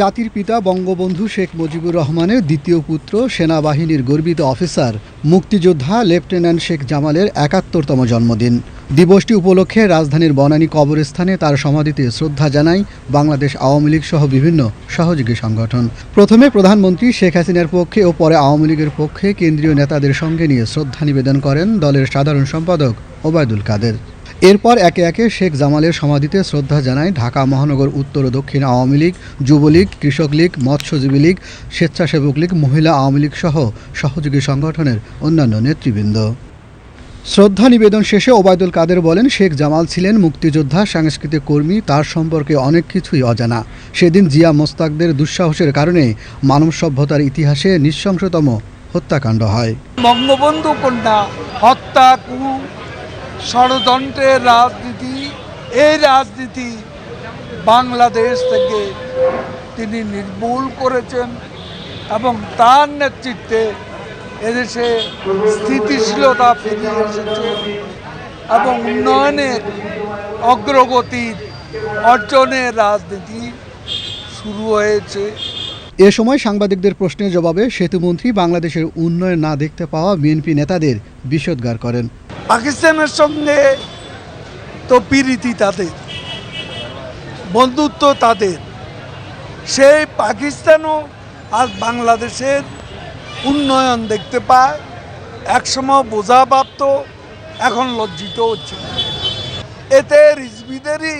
জাতির পিতা বঙ্গবন্ধু শেখ মুজিবুর রহমানের দ্বিতীয় পুত্র, সেনাবাহিনীর গর্বিত অফিসার, মুক্তিযোদ্ধা লেফটেন্যান্ট শেখ জামালের একাত্তরতম জন্মদিন। দিবসটি উপলক্ষে রাজধানীর বনানী কবরস্থানে তার সমাধিতে শ্রদ্ধা জানায় বাংলাদেশ আওয়ামী লীগ সহ বিভিন্ন সহযোগী সংগঠন। প্রথমে প্রধানমন্ত্রী শেখ হাসিনার পক্ষে ও পরে আওয়ামী লীগের পক্ষে কেন্দ্রীয় নেতাদের সঙ্গে নিয়ে শ্রদ্ধা নিবেদন করেন দলের সাধারণ সম্পাদক ওবায়দুল কাদের। এরপর একে একে শেখ জামালের সমাধিতে শ্রদ্ধা জানায় ঢাকা মহানগর উত্তর ও দক্ষিণ আওয়ামী লীগ, যুবলীগ, কৃষক লীগ, মৎস্যজীবী লীগ, স্বেচ্ছাসেবক লীগ, মহিলা আওয়ামী লীগ সহ সহযোগী সংগঠনের অন্যান্য নেতৃবৃন্দ। শ্রদ্ধা নিবেদন শেষে ওবায়দুল কাদের বলেন, শেখ জামাল ছিলেন মুক্তিযোদ্ধা, সাংস্কৃতিক কর্মী, তার সম্পর্কে অনেক কিছুই অজানা। সেদিন জিয়া মোস্তাকদের দুঃসাহসের কারণে মানব সভ্যতার ইতিহাসে নৃশংসতম হত্যাকাণ্ড হয়। বঙ্গবন্ধু কন্যা হত্যা ষড়যন্ত্রের রাজনীতি, এই রাজনীতি বাংলাদেশ থেকে তিনি নির্মূল করেছেন এবং তার নেতৃত্বে এদেশে স্থিতিশীলতা ফিরিয়ে এসেছে এবং উন্নয়নের অগ্রগতির অর্জনের রাজনীতি শুরু হয়েছে। এ সময় সাংবাদিকদের প্রশ্নের জবাবে সেতুমন্ত্রী বাংলাদেশের উন্নয়ন না দেখতে পাওয়া বিএনপি নেতাদের বিষোদ্গার করেন। পাকিস্তানের সঙ্গে তো পিরিতি তাদের, বন্ধুত্ব তাদের। সেই পাকিস্তানও আজ বাংলাদেশের উন্নয়ন দেখতে পায়, একসময় বোঝা প্রাপ্ত, এখন লজ্জিত হচ্ছে। এতে রিজবিদেরই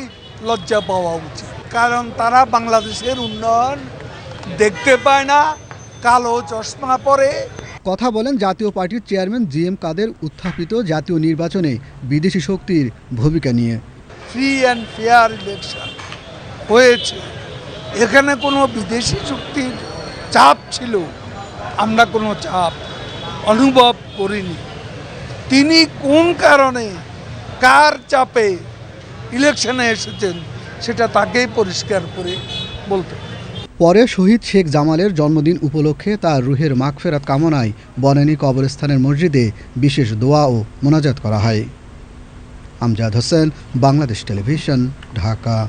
লজ্জা পাওয়া উচিত, কারণ তারা বাংলাদেশের উন্নয়ন দেখতে পায় না কালো চশমা পরে। কথা বলেন জাতীয় পার্টির চেয়ারম্যান জি এম কাদের উত্থাপিত জাতীয় নির্বাচনে বিদেশি শক্তির ভূমিকা নিয়ে। ফ্রি অ্যান্ড ফেয়ার ইলেকশন হয়েছে। এখানে কোনো বিদেশি শক্তির চাপ ছিল আমরা কোনো চাপ অনুভব করিনি। তিনি কোন কারণে কার চাপে ইলেকশনে এসেছেন সেটা তাকেই পরিষ্কার করে বলতে। পরে শহীদ শেখ জামালের জন্মদিন উপলক্ষে তার রুহের মাগফেরাত কামনায় বনানী কবরস্থানের মসজিদে বিশেষ দোয়া ও মোনাজাত করা হয়। আমজাদ হোসেন, বাংলাদেশ টেলিভিশন, ঢাকা।